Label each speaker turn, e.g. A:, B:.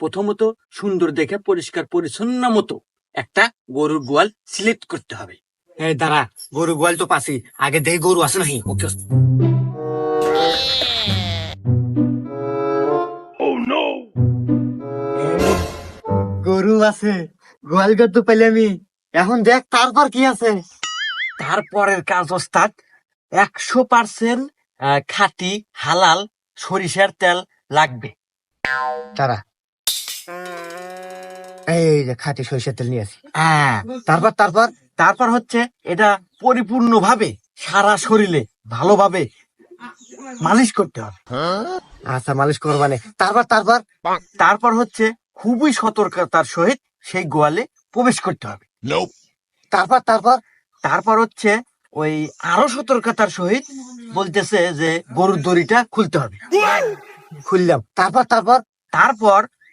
A: প্রথমত সুন্দর দেখে পরিষ্কার পরিচ্ছন্ন মতো একটা গরুর গোয়াল সিলেক্ট করতে হবে।
B: এই দাঁড়া গরু গোয়াল তো পাশি আগে দেখি গরু আছে নাকি। ওকে গরু আছে গোয়াল গর তো পেলে আমি। এখন দেখ তারপর কি আছে?
A: তারপরের কাজ ওস্তাদ একশো পার্সেন্ট খাঁটি হালাল সরিষার তেল লাগবে।
B: তারা এই যে খাঁটি সরিষার তেল নিয়ে আসি।
A: হ্যাঁ
B: তারপর তারপর
A: তারপর হচ্ছে এটা পরিপূর্ণভাবে সারা শরীরে ভালোভাবে মালিশ করতে হবে।
B: আচ্ছা মালিশ করবানে তারপর তারপর
A: তারপর হচ্ছে খুবই সতর্কতার সহিত সেই গোয়ালে প্রবেশ করতে হবে।
B: তারপর তারপর
A: তারপর হচ্ছে ওই আরও সতর্কতার সহিত বলতেছে যে গরুর দড়িটা খুলতে হবে।
B: খুললাম। তারপর তারপর
A: তারপর